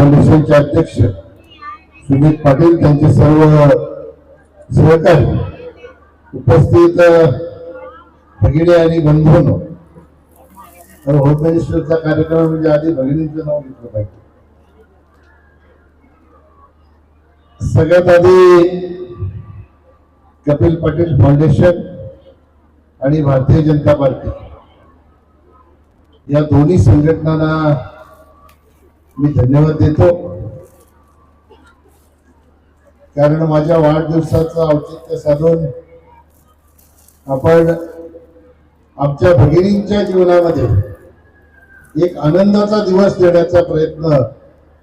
फाउंडेशनचे अध्यक्ष सुमित पाटील त्यांचे सर्व सहकारी उपस्थित भगिनी आणि बंधून. तर होम मिनिस्टरचा कार्यक्रम म्हणजे आधी भगिनींचं नाव घेतलं पाहिजे. सगळ्यात आधी कपिल पाटील फाउंडेशन आणि भारतीय जनता पार्टी. या दोन्ही संघटनांना मी धन्यवाद देतो. कारण माझ्या वाढदिवसाचं औचित्य साधून आपण आमच्या भगिनींच्या जीवनामध्ये एक आनंदाचा दिवस देण्याचा प्रयत्न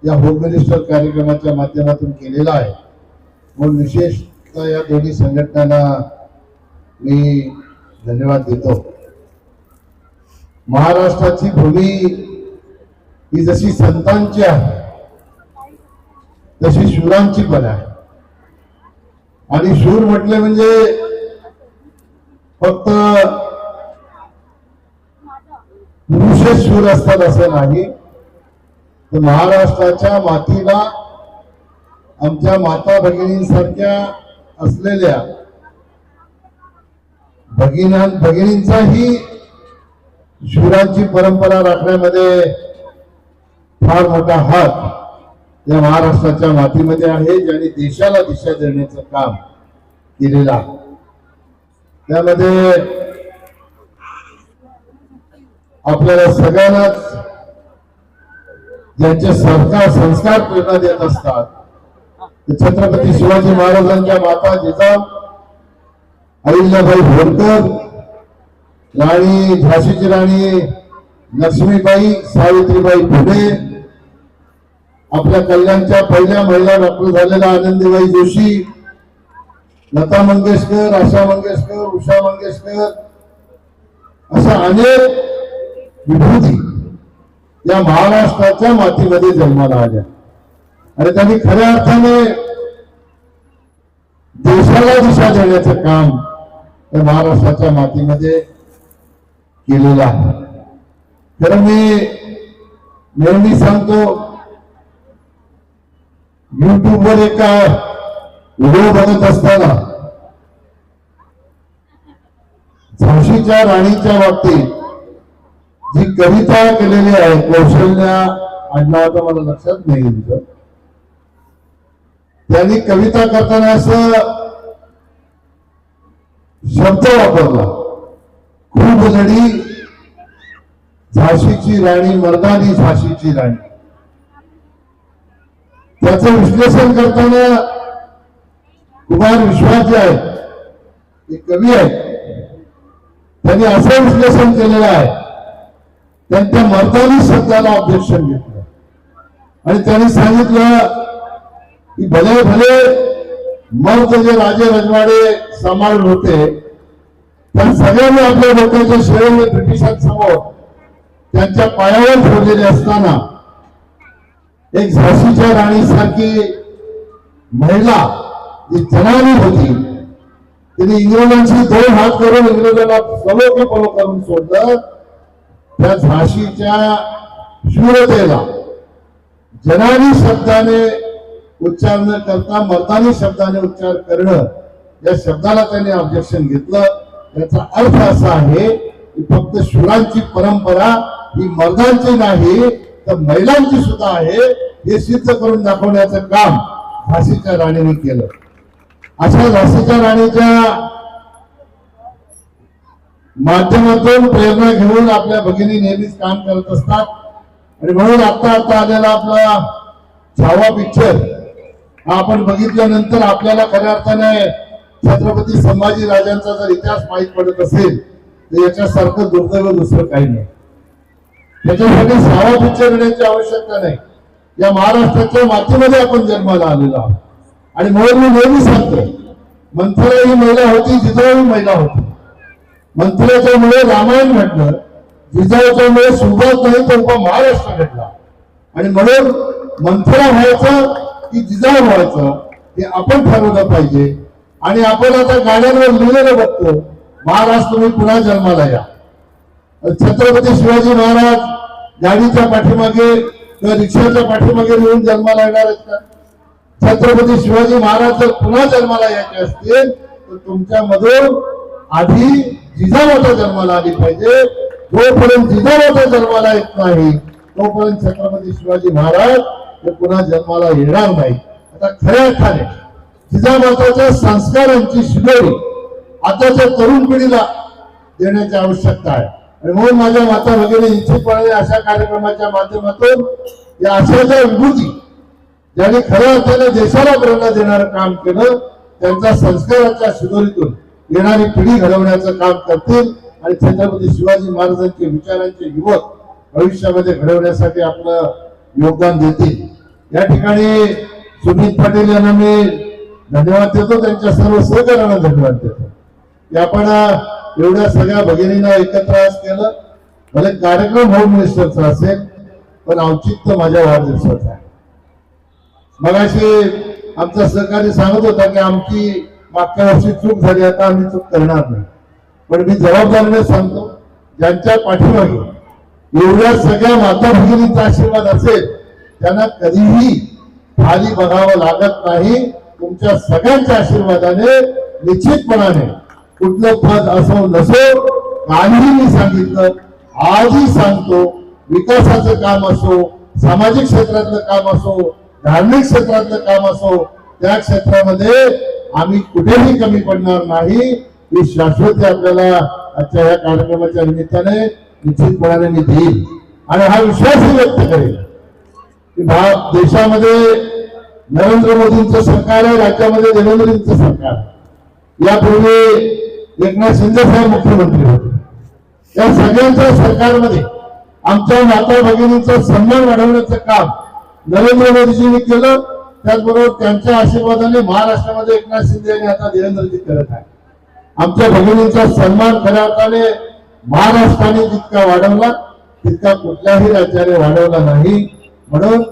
या होम मिनिस्टर कार्यक्रमाच्या माध्यमातून केलेला आहे. म्हणून विशेषतः या दोन्ही संघटनांना मी धन्यवाद देतो. महाराष्ट्राची भूमी ही जशी संतांची आहे तशी शूरांची पण आहे. आणि शूर म्हटले म्हणजे फक्त पुरुषच शूर असतात असं नाही. तर महाराष्ट्राच्या मातीला आमच्या माता भगिनींसारख्या असलेल्या भगिना भगिनींचाही शूरांची परंपरा राखण्यामध्ये फार मोठा हात या महाराष्ट्राच्या मातीमध्ये आहे ज्यांनी देशाला दिशा देण्याचं काम केलेलं आहे. त्यामध्ये आपल्याला सगळ्यांनाच ज्यांचे सरकार संस्कार प्रेरणा देत असतात ते छत्रपती शिवाजी महाराजांच्या माता जिजा अहिल्याबाई होळकर राणी झाशीची राणी लक्ष्मीबाई सावित्रीबाई फुले आपल्या कल्याणच्या पहिल्या महिला डॉक्टर झालेल्या आनंदीबाई जोशी लता मंगेशकर आशा मंगेशकर उषा मंगेशकर अशा अनेक विभूती या महाराष्ट्राच्या मातीमध्ये जन्माला आल्या. आणि त्यांनी खऱ्या अर्थाने देशाला दिशा देण्याचं काम या महाराष्ट्राच्या मातीमध्ये केलेलं आहे. तर मी नेहमी सांगतो युट्यूबवर एक व्हिडिओ बनत असताना झाशीच्या राणीच्या बाबतीत जी कविता केलेली आहे कौशल्या आडनावाचं मला लक्षात नाही तुमचं त्यांनी कविता करताना असं शब्द वापरला. खूप लढी झाशीची राणी मर्दानी झाशीची राणी त्याचं विश्लेषण करताना कुमार विश्वास जे आहेत ते कवी आहेत. त्यांनी असं विश्लेषण केलेलं आहे. त्यांच्या मर्दानी शब्दाला ऑब्जेक्शन घेतलं. आणि त्यांनी सांगितलं की भले भले मर्द जे राजे रजवाडे सांभाळून होते त्या सगळ्यांनी आपल्या डोक्याच्या शेळीने ब्रिटिशांसमोर त्यांच्या पायावर ठेवलेले असताना एक झाशीच्या राणीसारखी महिला जी जनानी होती तिने इंग्रजांशी दोन हात करून इंग्रजांना सलो की पलो करून सोडलं. त्या झाशीच्या शूरतेला जनानी शब्दाने उच्चार न करता मर्दानी शब्दाने उच्चार करणं या शब्दाला त्यांनी ऑब्जेक्शन घेतलं. याचा अर्थ असा आहे की फक्त शूरांची परंपरा ही मर्दांची नाही तर महिलांची सुद्धा आहे हे सिद्ध करून दाखवण्याचं काम झाशीच्या राणीने केलं. अशा झाशीच्या राणीच्या माध्यमातून प्रेरणा घेऊन आपल्या भगिनी नेहमीच काम करत असतात. आणि म्हणून आता आता आलेला आपला छावा पिक्चर हा आपण बघितल्यानंतर आपल्याला खऱ्या अर्थाने छत्रपती संभाजी राजांचा जर इतिहास माहीत पडत असेल तर याच्यासारखं दुर्दैव दुसरं काही नाही. त्याच्यासाठी छावा पिक्चर येण्याची आवश्यकता नाही. या महाराष्ट्राच्या मातीमध्ये आपण जन्माला आलेलो आहोत. आणि म्हणून मी नेहमी सांगतो मंथरा ही महिला होती जिजाऊ ही महिला होती. मंथराच्या मुळे रामायण घडलं जिजाऊच्या मुळे सुरुवात नाही तर उभा महाराष्ट्र घडला. आणि म्हणून मंथरा व्हायचं की जिजाऊ व्हायचं हे आपण ठरवलं पाहिजे. आणि आपण आता गाड्यांवर लिहिलेलं बघतो महाराष्ट्र मी पुन्हा जन्माला या. छत्रपती शिवाजी महाराज गाडीच्या पाठीमागे किंवा रिक्षाच्या पाठीमागे येऊन जन्माला येणार आहेत का? छत्रपती शिवाजी महाराज जर पुन्हा जन्माला यायचे असतील तर तुमच्यामधून आधी जिजामाता जन्माला आली पाहिजे. जोपर्यंत जिजामाता जन्माला येत नाही तोपर्यंत छत्रपती शिवाजी महाराज हे पुन्हा जन्माला येणार नाही. आता खऱ्या अर्थाने जिजामाताच्या संस्कारांची शिदोरी आताच्या तरुण पिढीला देण्याची आवश्यकता आहे. आणि म्हणून माझ्या माता भगिनी पळले अशा कार्यक्रमाच्या माध्यमातून या अशा ज्या विभूती ज्यांनी खऱ्या अर्थाने देशाला प्रेरणा देणारं काम केलं त्यांचा संस्काराच्या शिदोरीतून येणारी पिढी घडवण्याचं काम करतील. आणि छत्रपती शिवाजी महाराजांचे विचारांचे युवक भविष्यामध्ये घडवण्यासाठी आपलं योगदान देतील. या ठिकाणी सुमित पाटील यांना मी धन्यवाद देतो. त्यांच्या सर्व सहकार्यांना धन्यवाद देतो. की आपण एवढ्या सगळ्या भगिनींना एकत्र आज केलं भले कार्यक्रम होम मिनिस्टरचा असेल पण औचित्य माझ्या वाढदिवसाचा आहे. मगाशी आमचा सहकारी सांगत होता की आमची मागच्या वर्षी चूक झाली आता आम्ही चूक करणार नाही. पण मी जबाबदारीने सांगतो ज्यांच्या पाठीमागे एवढ्या सगळ्या माता भगिनींचा आशीर्वाद असेल त्यांना कधीही खाली बघावं लागत नाही. तुमच्या सगळ्यांच्या आशीर्वादाने निश्चितपणाने कुठलं पद असो नसो काहीही मी सांगितलं आजही सांगतो विकासाचं काम असो सामाजिक क्षेत्रातलं काम असो धार्मिक क्षेत्रातलं काम असो त्या क्षेत्रामध्ये आम्ही कुठेही कमी पडणार नाही. ही शाश्वती आपल्याला आजच्या या कार्यक्रमाच्या निमित्ताने निश्चितपणाने मी देईल आणि हा विश्वासही व्यक्त करेल की देशामध्ये नरेंद्र मोदींचं सरकार आहे राज्यामध्ये देवेंद्रजींचं सरकार यापूर्वी एकनाथ शिंदे साहेब मुख्यमंत्री होते. या सगळ्यांच्या सरकारमध्ये आमच्या माता भगिनींचा सन्मान वाढवण्याचं काम नरेंद्र मोदीजींनी केलं. त्याचबरोबर त्यांच्या आशीर्वादाने महाराष्ट्रामध्ये एकनाथ शिंदे आणि आता देवेंद्रजी करत आहे. आमच्या भगिनींचा सन्मान खऱ्या अर्थाने महाराष्ट्राने जितका वाढवला तितका कुठल्याही राज्याने वाढवला नाही. म्हणून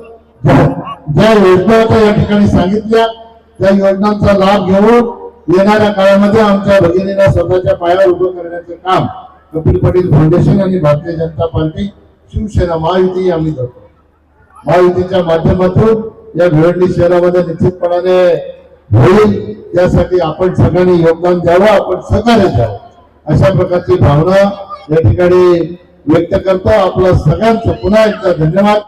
ज्या ज्या योजना आता या ठिकाणी सांगितल्या त्या योजनांचा लाभ घेऊन येणाऱ्या काळामध्ये आमच्या भगिनीला स्वतःच्या पायावर उभं करण्याचं काम कपिल पाटील फाउंडेशन आणि भारतीय जनता पार्टी शिवसेना महायुती आम्ही करतो. महायुतीच्या माध्यमातून या भिवंडी शहरामध्ये निश्चितपणाने होईल त्यासाठी आपण सगळ्यांनी योगदान द्यावं आपण सहकार्य द्यावं. अशा प्रकारची भावना या ठिकाणी व्यक्त करतो. आपला सगळ्यांचं पुन्हा एकदा धन्यवाद.